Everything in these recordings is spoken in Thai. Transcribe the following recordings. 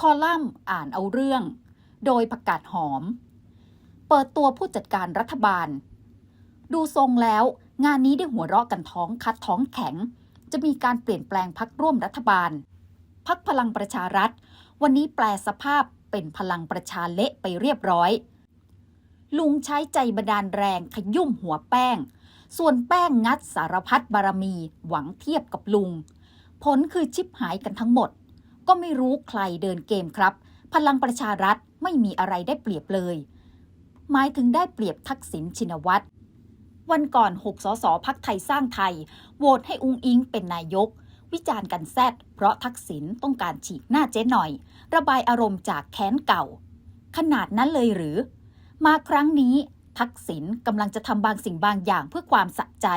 คอลัมน์อ่านเอาเรื่อง โดยประกาศหอม เปิดตัวผู้จัดการรัฐบาล ดูทรงแล้ว งานนี้ได้หัวเราะกันท้องคัดท้องแข็ง จะมีการเปลี่ยนแปลงพักร่วมรัฐบาล พักพลังประชารัฐ วันนี้แปลสภาพเป็นพลังประชาเละไปเรียบร้อย ลุงใช้ใจบันดาลแรงขยุ่มหัวแป้ง ส่วนแป้งงัดสารพัดบารมี หวังเทียบกับลุง ผลคือชิบหายกันทั้งหมด ก็ไม่รู้ใครเดินเกมครับ พลังประชารัฐไม่มีอะไรได้เปรียบเลย หมายถึงได้เปรียบทักษิณชินวัตรวันก่อน 6 สสพักไทยสร้างไทย โหวตให้อุงอิงเป็นนายก วิจารณ์กันแซดเพราะทักษิณต้องการฉีกหน้าเจ๊หน่อย ระบายอารมณ์จากแค้นเก่า ขนาดนั้นเลยหรือ มาครั้งนี้ ทักษิณกำลังจะทำบางสิ่งบางอย่างเพื่อความสะใจ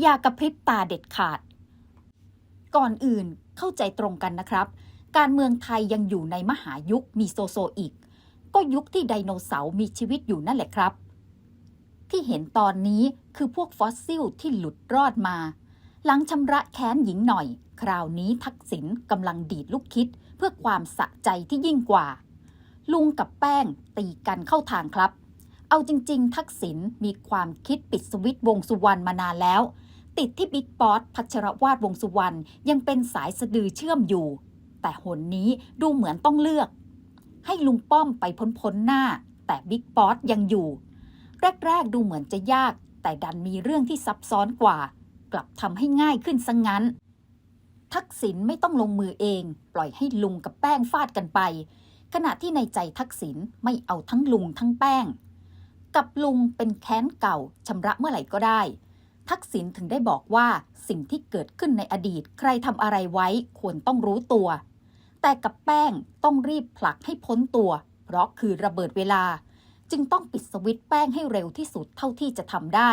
อย่ากระพริบตาเด็ดขาด ก่อนอื่น เข้าใจตรงกันนะครับ การเมืองไทยยังอยู่ในมหายุคมีโซโซอีก ก็ยุคที่ไดโนเสาร์มีชีวิตอยู่นั่นแหละครับ ที่เห็นตอนนี้คือพวกฟอสซิลที่หลุดรอดมา หลังชำระแค้นหญิงหน่อย คราวนี้ทักษิณกำลังดีดลูกคิด เพื่อความสะใจที่ยิ่งกว่า ลุงกับแป้งตีกันเข้าทางครับ เอาจริง ๆ ทักษิณมีความคิดปิดสวิตช์วงสุวรรณมานานแล้ว ติดที่บิ๊กป๊อตพัชรวาดวงสุวรรณยังเป็นสายสะดือเชื่อมอยู่ แต่หนนี้ดูเหมือนต้องเลือก ให้ลุงป้อมไปพ้นๆหน้า แต่บิ๊กป๊อตยังอยู่ แรกๆดูเหมือนจะยาก แต่ดันมีเรื่องที่ซับซ้อนกว่า กลับทำให้ง่ายขึ้นซะงงั้น ทักษิณไม่ต้องลงมือเอง ปล่อยให้ลุงกับแป้งฟาดกันไป ขณะที่ในใจทักษิณไม่เอาทั้งลุงทั้งแป้ง กับลุงเป็นแค้นเก่าชำระเมื่อไหร่ก็ได้ ทักษิณถึงได้บอกว่าสิ่งที่เกิดขึ้นในอดีต ใครทำอะไรไว้ควรต้องรู้ตัว แต่กับแป้งต้องรีบผลักให้พ้นตัว เพราะคือระเบิดเวลา จึงต้องปิดสวิตแป้งให้เร็วที่สุดเท่าที่จะทำได้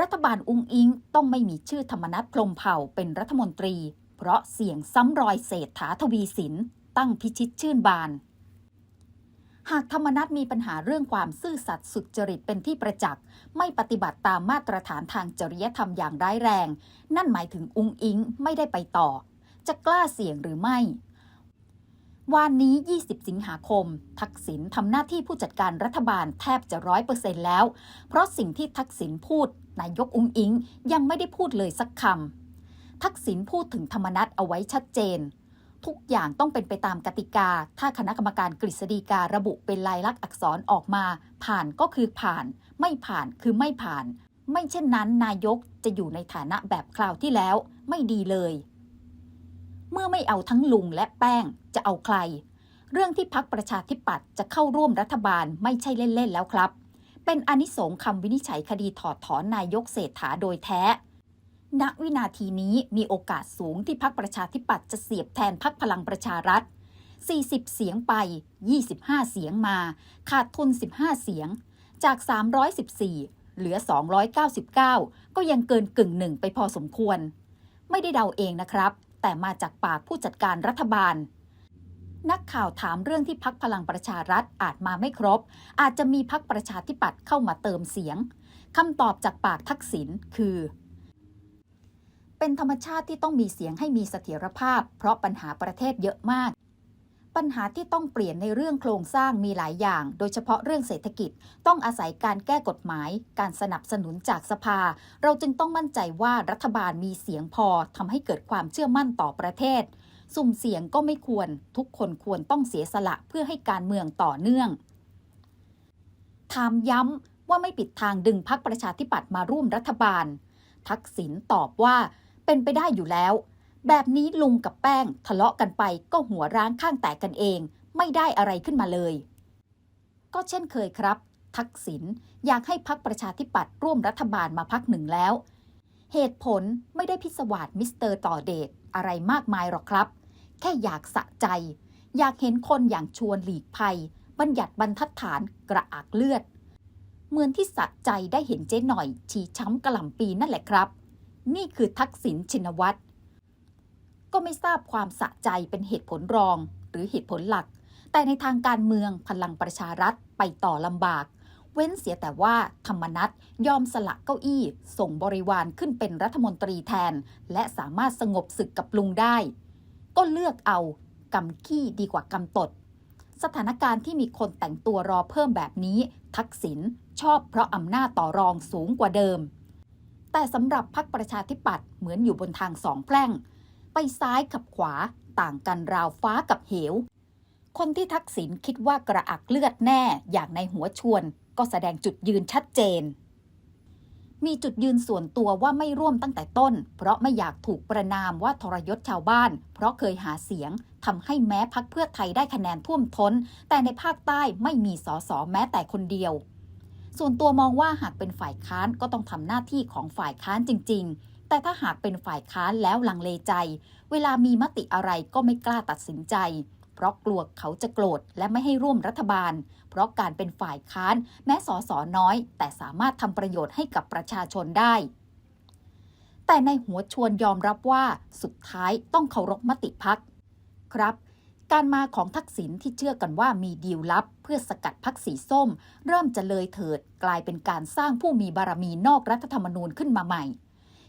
รัฐบาลอุงอิงต้องไม่มีชื่อธรรมนัฐพรมเผ่าเป็นรัฐมนตรี เพราะเสี่ยงซ้ำรอยเศรษฐาทวีสินตั้งพิชิตชื่นบาน หากธรรมนัฐมีปัญหาเรื่องความซื่อสัตย์สุจริตเป็นที่ประจักษ์ ไม่ปฏิบัติตามมาตรฐานทางจริยธรรมอย่างร้ายแรง นั่นหมายถึงอุงอิงไม่ได้ไปต่อ จะกล้าเสี่ยงหรือไม่วันนี้ 20 สิงหาคม ทักษิณทำหน้าที่ผู้จัดการรัฐบาลแทบจะร้อยเปอร์เซ็นต์แล้ว เพราะสิ่งที่ทักษิณพูด นายกอุงอิงยังไม่ได้พูดเลยสักคำ ทักษิณพูดถึงธรรมนัตเอาไว้ชัดเจน ทุกอย่างต้องเป็นไปตามกติกา ถ้าคณะกรรมการกฤษฎีการะบุเป็นลายลักษณ์อักษรออกมา ผ่านก็คือผ่าน ไม่ผ่านคือไม่ผ่าน ไม่เช่นนั้นนายกจะอยู่ในฐานะแบบคราวที่แล้ว ไม่ดีเลย เมื่อไม่เอาทั้งลุงและแป้งจะเอาใคร เรื่องที่พักประชาธิปัตย์จะเข้าร่วมรัฐบาลไม่ใช่เล่นๆแล้วครับ เป็นอนิสงส์คำวินิจฉัยคดีถอดถอนนายกเศรษฐาโดยแท้ ณวินาทีนี้มีโอกาสสูงที่พักประชาธิปัตย์จะเสียบแทนพักพลังประชารัฐ 40 เสียงไป 25 เสียงมา ขาดทุน 15 เสียง จาก 314 เหลือ 299 ก็ยังเกินกึ่งหนึ่งไปพอสมควร ไม่ได้เดาเองนะครับ แต่มาจากปากผู้จัดการรัฐบาล นักข่าวถามเรื่องที่พักพลังประชารัฐอาจมาไม่ครบ อาจจะมีพักประชาธิปัตย์เข้ามาเติมเสียงคำตอบจากปากทักษิณคือ เป็นธรรมชาติที่ต้องมีเสียงให้มีเสถียรภาพ เพราะปัญหาประเทศเยอะมาก ปัญหาที่ต้องเปลี่ยนในเรื่องโครงสร้างมีหลายอย่าง โดยเฉพาะเรื่องเศรษฐกิจ ต้องอาศัยการแก้กฎหมาย การสนับสนุนจากสภา เราจึงต้องมั่นใจว่ารัฐบาลมีเสียงพอทำให้เกิดความเชื่อมั่นต่อประเทศ สุ่มเสียงก็ไม่ควร ทุกคนควรต้องเสียสละเพื่อให้การเมืองต่อเนื่องถามย้ำว่าไม่ปิดทางดึงพักประชาธิปัตย์มาร่วมรัฐบาล ทักษิณตอบว่า เป็นไปได้อยู่แล้ว แบบนี้ลุงกับแป้งทะเลาะกันไปก็หัวร้างข้างแตกกันเอง ไม่ได้อะไรขึ้นมาเลย ก็เช่นเคยครับ ทักษิณอยากให้พักประชาธิปัตย์ร่วมรัฐบาลมาพักหนึ่งแล้ว เหตุผลไม่ได้พิศวาสมิสเตอร์ต่อเดชอะไรมากมายหรอกครับ แค่อยากสะใจ อยากเห็นคนอย่างชวนหลีกภัย บัญญัติบรรทัดฐานกระอักเลือด เหมือนที่สะใจได้เห็นเจ๊หน่อยฉีช้ำกระหล่ำปีนั่นแหละครับ นี่คือทักษิณชินวัตรก็ไม่ทราบความสะใจเป็นเหตุผลรองหรือเหตุผลหลัก แต่ในทางการเมืองพลังประชารัฐไปต่อลำบาก เว้นเสียแต่ว่าธรรมนัตยอมสละเก้าอี้ ส่งบริวารขึ้นเป็นรัฐมนตรีแทน และสามารถสงบศึกกับลุงได้ ก็เลือกเอากำขี้ดีกว่ากำตด สถานการณ์ที่มีคนแต่งตัวรอเพิ่มแบบนี้ ทักษิณชอบเพราะอำนาจต่อรองสูงกว่าเดิม แต่สำหรับพรรคประชาธิปัตย์เหมือนอยู่บนทางสองแพร่ง ไปซ้ายกับขวาต่างกันราวฟ้ากับเหว คนที่ทักษิณคิดว่ากระอักเลือดแน่อย่างในหัวชวน ก็แสดงจุดยืนชัดเจน มีจุดยืนส่วนตัวว่าไม่ร่วมตั้งแต่ต้น เพราะไม่อยากถูกประนามว่าทรยศชาวบ้าน เพราะเคยหาเสียงทำให้แม้พักเพื่อไทยได้คะแนนท่วมท้น แต่ในภาคใต้ไม่มีสอสอแม้แต่คนเดียว ส่วนตัวมองว่าหากเป็นฝ่ายค้านก็ต้องทำหน้าที่ของฝ่ายค้านจริง ๆ แต่ถ้าหากเป็นฝ่ายค้านแล้วลังเลใจ เวลามีมติอะไรก็ไม่กล้าตัดสินใจ เพราะกลัวเขาจะโกรธและไม่ให้ร่วมรัฐบาล เพราะการเป็นฝ่ายค้านแม้สอสอน้อย แต่สามารถทำประโยชน์ให้กับประชาชนได้แต่ในหัวชวนยอมรับว่าสุดท้ายต้องเคารพมติพักครับ การมาของทักษิณที่เชื่อกันว่ามีดีลลับ เพื่อสกัดพักสีส้ม เริ่มจะเลยเถิดกลายเป็นการสร้างผู้มีบารมีนอกรัฐธรรมนูญขึ้นมาใหม่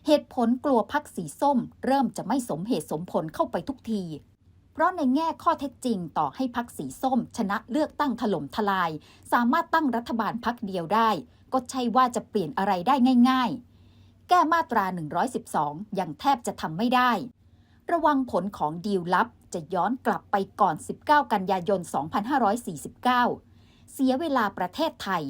เหตุผลกลัวพักสีส้ม เริ่มจะไม่สมเหตุสมผลเข้าไปทุกที เพราะในแง่ข้อเท็จจริงต่อให้พักสีส้ม ชนะเลือกตั้งถล่มทลาย สามารถตั้งรัฐบาลพักเดียวได้ ก็ใช่ว่าจะเปลี่ยนอะไรได้ง่าย ๆ แก้มาตรา 112 ยังแทบจะทำไม่ได้ระวังผลของดีลลับ จะย้อนกลับไปก่อน 19 กันยายน 2549 เสียเวลาประเทศไทย